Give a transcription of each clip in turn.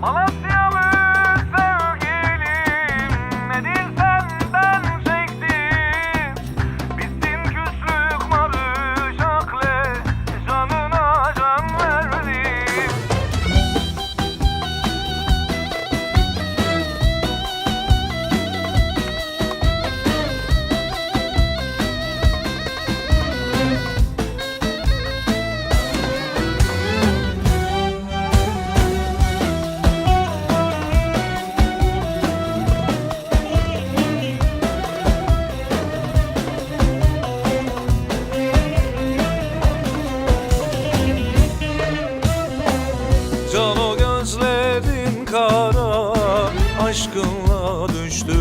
Malatya. aşkınla düştüm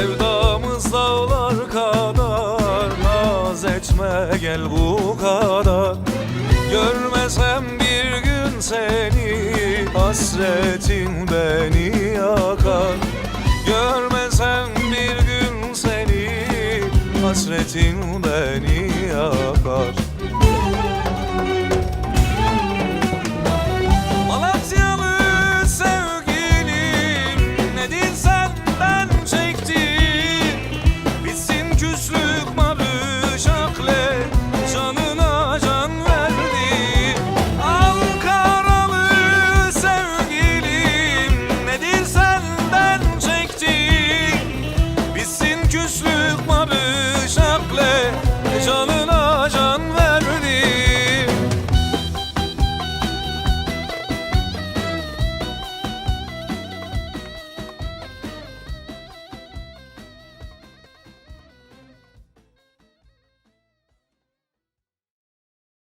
Sevdamız dağlar kadar Naz etme gel bu kadar. Görmesem bir gün seni Hasretin beni yakar. Görmesem bir gün seni Hasretin beni yakar.